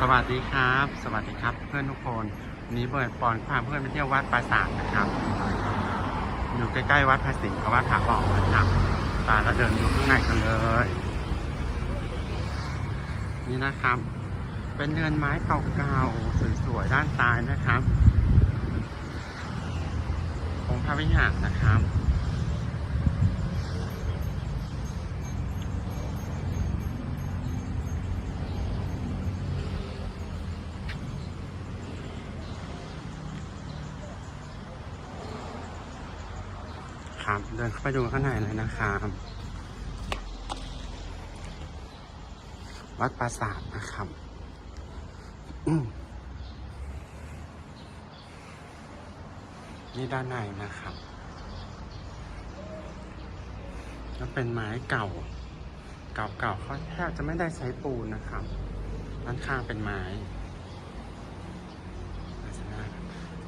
สวัสดีครับ สวัสดีครับเพื่อนทุกคนวันนี้เบิร์ดปอนพาเพื่อนไปเที่ยววัดปราสาทนะครับ อยู่ใกล้ๆวัดภาษีกับวัดผาออกนะครับตาเราเดินดูข้างในกันเลย นี่นะครับ เป็นเรือนไม้เก่าๆสวยๆด้านซ้ายนะครับองค์พระวิหารนะครับ ครับ เดินเข้าไปดูข้างในเลยนะครับ วัดปราสาทนะครับนี่ด้านในนะครับแล้วเป็นไม้เก่า เก่าๆเขาแทบจะไม่ได้ใช้ปูนนะครับด้านข้างเป็นไม้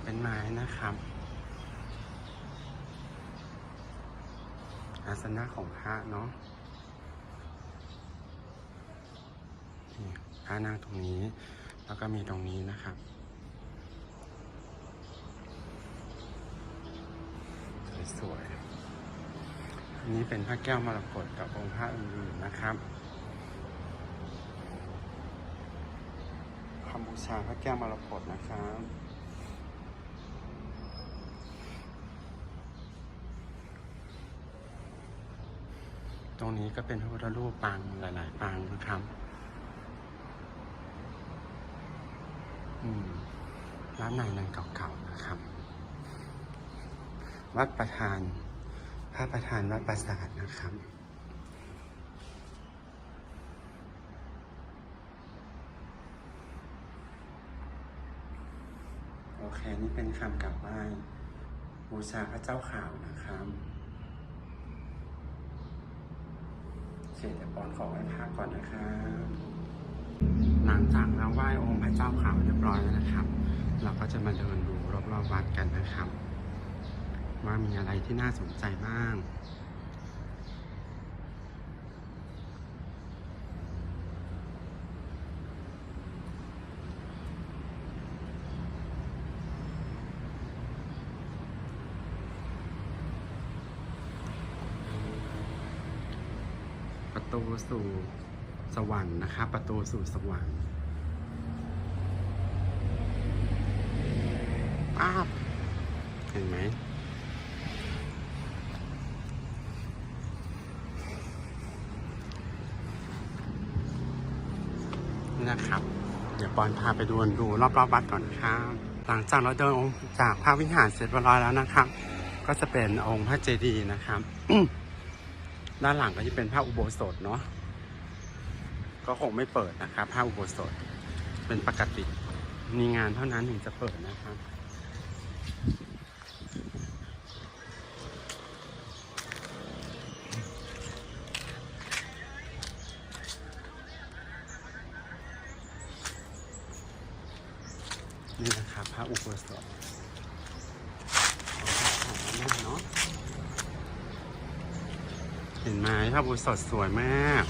เป็นไม้นะครับ อาสนะของพระเนาะนี่พระนั่งตรงนี้ แล้วก็มีตรงนี้นะครับสวยๆอันนี้เป็นพระแก้วมรกตกับองค์พระอื่นๆนะครับคำบูชาพระแก้วมรกตนะครับ ตรงนี้ก็เป็นพระพุทธรูปปางหลาย ๆ ปางนะครับอืมร้านในนั้นเก่าๆนะครับ วัดประธาน พระประธานวัดปราสาทนะครับโอเค นี่เป็นคำกล่าวไหว้บูชาพระเจ้าข่าวนะครับ เคเดี๋ยวปอนขอไหว้พระก่อนนะครับหลังจากเราไหว้องค์พระเจ้าขาวเรียบร้อยแล้วนะครับ เราก็จะมาเดินดูรอบๆวัดกันนะครับ ว่ามีอะไรที่น่าสนใจบ้าง ประตูสู่สวรรค์นะครับประตูสู่สวรรค์ป้าบเห็นไหมนี่นะครับ เดี๋ยวปอนพาไปดูดูรอบๆวัดก่อนครับ หลังจากเราเดินองค์จากพระวิหารเสร็จเรียบร้อยแล้วนะครับ ก็จะเป็นองค์พระเจดีย์นะครับ ด้านหลังก็จะเป็นพระอุโบสถเนาะก็คงไม่เปิดนะครับพระอุโบสถเป็นปกติมีงานเท่านั้นถึงจะเปิดนะครับนี่นะครับพระอุโบสถของพระแม่เนาะ เห็นไหมพระอุโบสดสวยมาก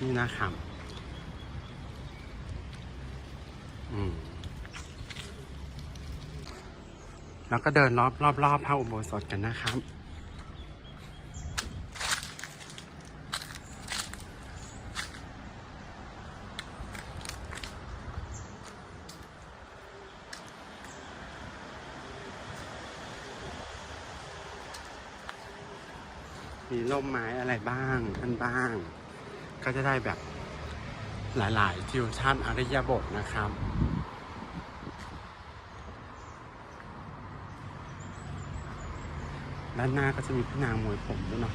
นี่นะครับอืมแล้วก็เดินรอบรอบรอบพระอุโบสถกันนะครับ มีร่มไม้อะไรบ้างท่านบ้าง ก็จะได้แบบหลายๆฟิวชั่นอริยบทนะครับด้านหน้าก็จะมีพี่นางมวยผมด้วยเนาะ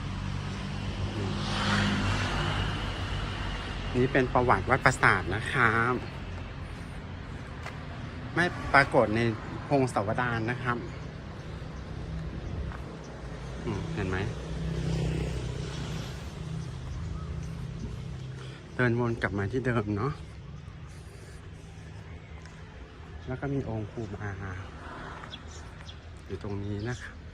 นี่เป็นประวัติวัดปราสาทนะครับ ไม่ปรากฏในพงศาวดารนะครับ เห็นไหม เดินวนกลับมาที่เดิมเนาะ แล้วก็มีองค์ครูบาอยู่ตรงนี้นะครับ